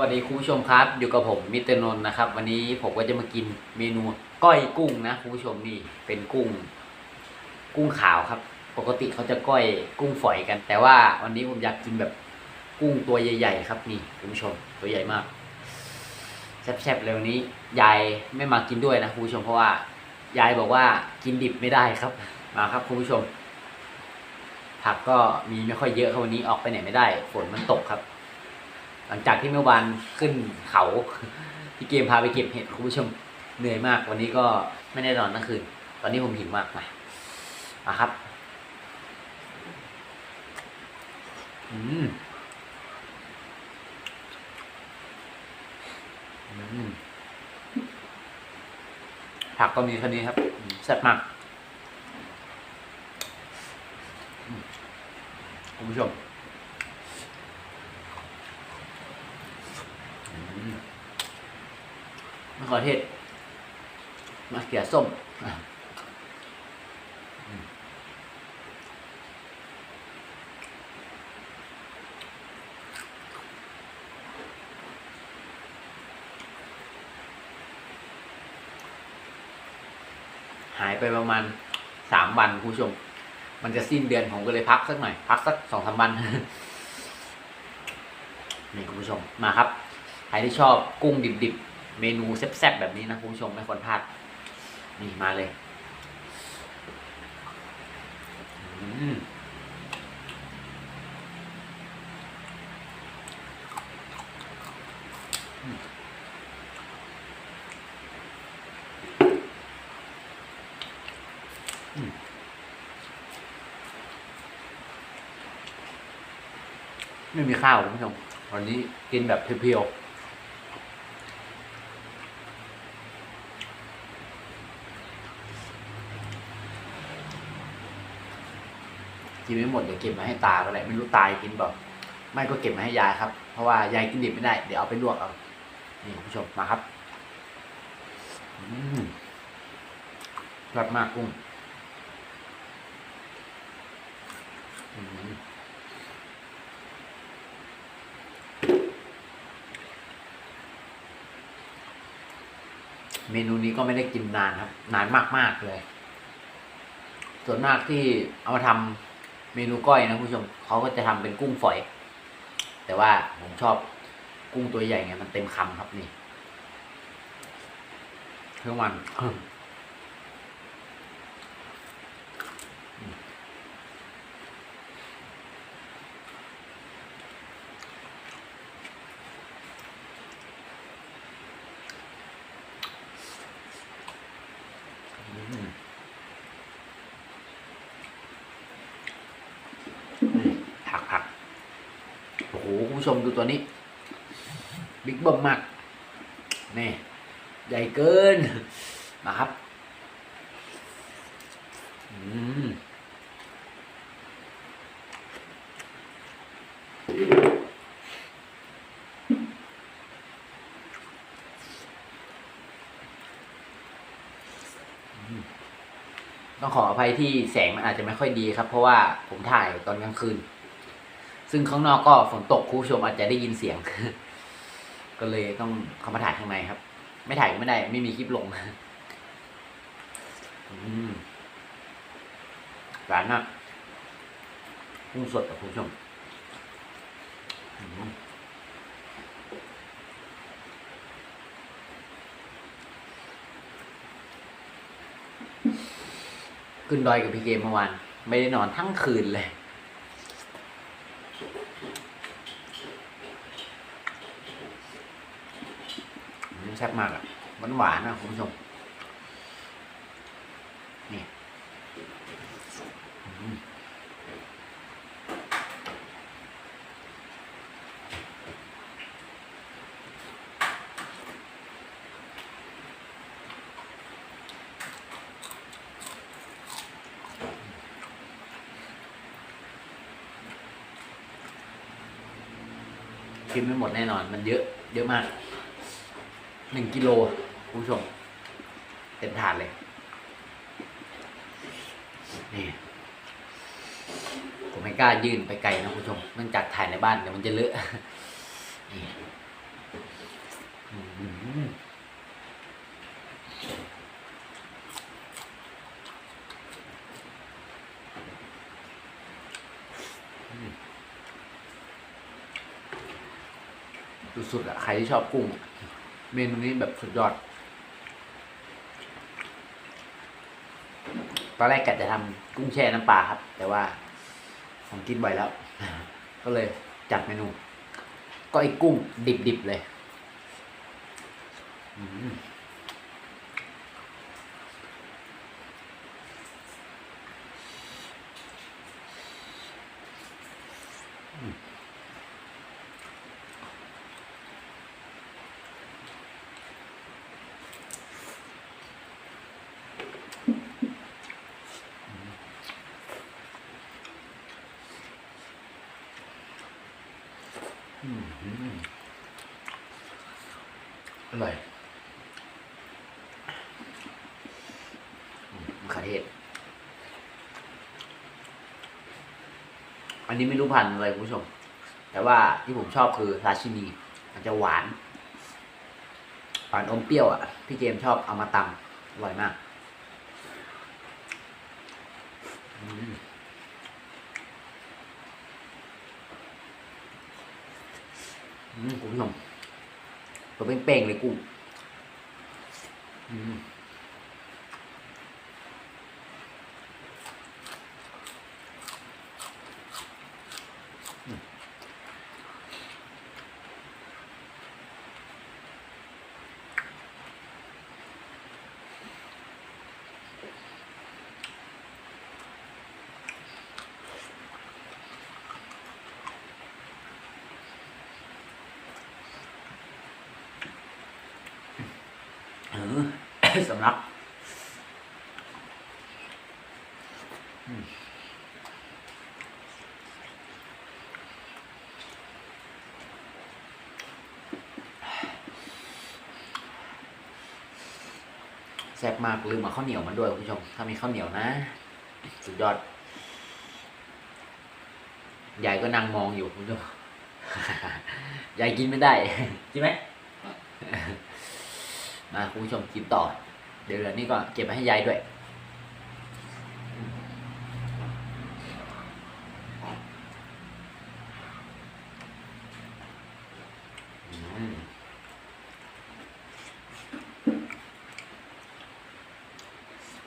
วัสดีคุณผู้ชมครับ อยู่กับผมมิเตรนนท์นะครับ วันนี้ผมก็จะมากินเมนูก้อยกุ้งนะคุณผู้ชมนี่เป็นกุ้ง กุ้งขาวครับ ปกติเขาจะก้อยกุ้งฝอยกัน แต่ว่าวันนี้ผมอยากกินแบบกุ้งตัวใหญ่ ๆ ครับนี่คุณผู้ชมตัวใหญ่มากแซ่บๆเลยวันนี้ยายไม่มากินด้วยนะคุณผู้ชมเพราะว่ายายบอกว่ากินดิบไม่ได้ครับมาครับคุณผู้ชม ผักก็มีไม่ค่อยเยอะครับวันนี้ออกไปไหนไม่ได้ ฝนมันตกครับ หลังจากที่เมื่อวานขึ้นเขาพี่เกมพาไปเก็บเห็ดคุณผู้ชมเหนื่อยมาก วันนี้ก็ไม่ได้นอนทั้งคืน ตอนนี้ผมหิวมากมามาครับอืมอืมผักก็มีแค่นี้ครับแซ่บมากคุณผู้ชม มะเขอเทศมะเขือส้มอะอืมหายไปประมาณสามวันคุณผู้ชม มันจะสิ้นเดือนผมก็เลยพักสักหน่อย พักสักสองสามวัน นี่คุณผู้ชมมาครับ ใครที่ชอบกุ้งดิบๆ เมนูแซ่บๆแบบนี้นะคุณผู้ชมไม่ควรพลาด นี่มาเลยไม่มีข้าวคุณผู้ชมวันนี้กินแบบเพียวๆ กินไม่หมดเดี๋ยวเก็บมาให้ตาไปแหละไม่รู้ตายกินเปล่าไม่ก็เก็บมาให้ยายครับ เพราะว่ายายกินดิบไม่ได้ เดี๋ยวเอาไปลวกเอานี่คุณผู้ชมมาครับอืมรสมากกุ้งเมนูนี้ก็ไม่ได้กินนานครับ นานมากๆเลย ส่วนมากที่เอามาทำ เมนูก้อยนะผู้ชมเขาก็จะทำเป็นกุ้งฝอย แต่ว่าผมชอบกุ้งตัวใหญ่ไงมันเต็มคำครับนี่เครื่องมัน อืมนี่ผักผักโอ้โหคุณ ผู้ชมดูตัวนี้ บิ๊กเบิ้มมากนี่ใหญ่เกินมาครับอืมต้องขออภัยที่แสงมันอาจจะไม่ค่อยดีครับ เพราะว่าผมถ่ายตอนกลางคืน ซึ่งข้างนอกก็ฝนตกคุณผู้ชมอาจจะได้ยินเสียง ก็เลยต้องเข้ามาถ่ายข้างในครับ ไม่ถ่ายก็ไม่ได้ ไม่มีคลิปลงอืมหวานมากกุ้งสดกับคุณผู้ชมอืมขึ้นดอยกับพี่เกมเมื่อวาน ไม่ได้นอนทั้งคืนเลย แซ่บมากอะหวานหวานๆนะคุณผู้ชมนี่อืมกินไม่หมดแน่นอนมันเยอะเยอะมาก หนึ่งกิโลคุณผู้ชมเป็นถาดเลย นี่ ผมไม่กล้ายื่นไปไกลนะคุณผู้ชมเนื่องจากถ่ายในบ้านเดี๋ยวมันจะเลอะนี่สุดๆอะใครที่ชอบกุ้ง เมนูนี้แบบสุดยอด ตอนแรกกะจะทำกุ้งแช่น้ำปลาครับ แต่ว่าผมกินบ่อยแล้ว ก็เลยจัดเมนู ก็ไอ้กุ้งดิบๆเลย อืม อร่อยมะเขือเทศ อันนี้ไม่รู้พันธุ์อะไรคุณผู้ชม แต่ว่าที่ผมชอบคือราชินี มันจะหวาน หวานอมเปรี้ยวอะ พี่เจมชอบเอามาตำอร่อยมาก อืม อืมคุณผู้ชมตัวเป้งๆเลยกุ้งอืมเออ สำลักแซ่บมากลืมเอาข้าวเหนียวมาด้วยคุณผู้ชม ถ้ามีข้าวเหนียวนะ สุดยอดยายก็นั่งมองอยู่คุณผู้ชมยายกินไม่ได้ ใช่ไหมมาคุณผู้ชมกินต่อ เดี๋ยวเหลือนี่ก็เก็บไปให้ยายด้วย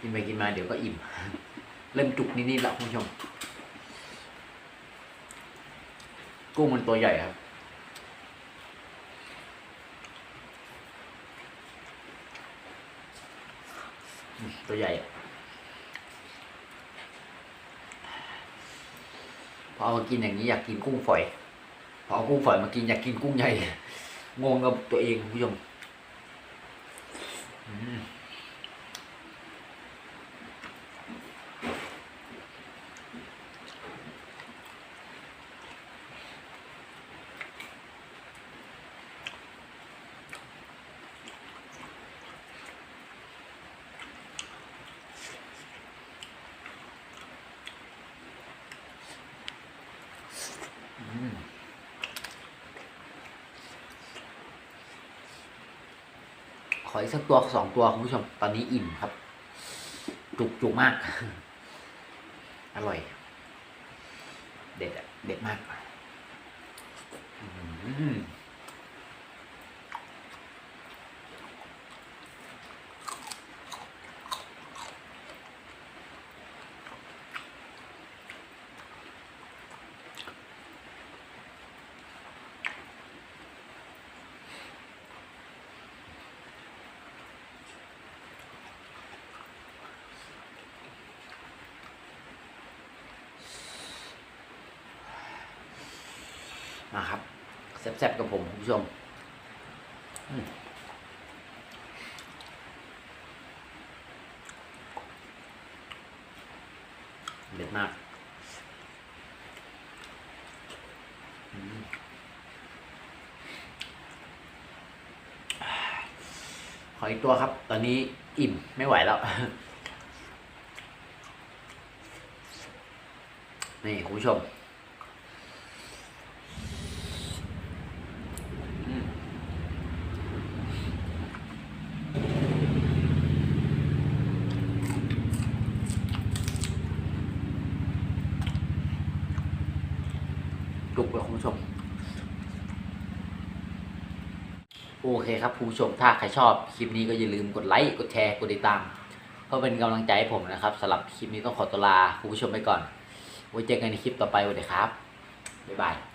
กินไปกินมาเดี๋ยวก็อิ่ม เริ่มจุกนิดๆแล้วคุณผู้ชม กุ้งมันตัวใหญ่ครับ อืม ตัวใหญ่ พอมากินอย่างนี้อยากกินกุ้งฝอย พอกุ้งฝอยมากินอยากกินกุ้งใหญ่ งงกับตัวเองคุณผู้ชม ขออีกสักตัวสองตัวคุณผู้ชม ตอนนี้อิ่มครับ จุกจุกมาก อร่อย เด็ดอะเด็ดมากอืม มาครับแซ่บๆกับผมคุณผู้ชมเด็ดมากอืมขออีกตัวครับ ตอนนี้อิ่มไม่ไหวแล้ว นี่คุณผู้ชม ลุกเลยคุณผู้ชม โอเคครับคุณผู้ชมถ้าใครชอบคลิปนี้ก็อย่าลืมกดไลค์กดแชร์กดติดตามเพื่อเป็นกำลังใจให้ผมนะครับสำหรับคลิปนี้ต้องขอตัวลาคุณผู้ชมไปก่อนไว้เจอกันในคลิปต่อไปสวัสดีครับบ๊ายบาย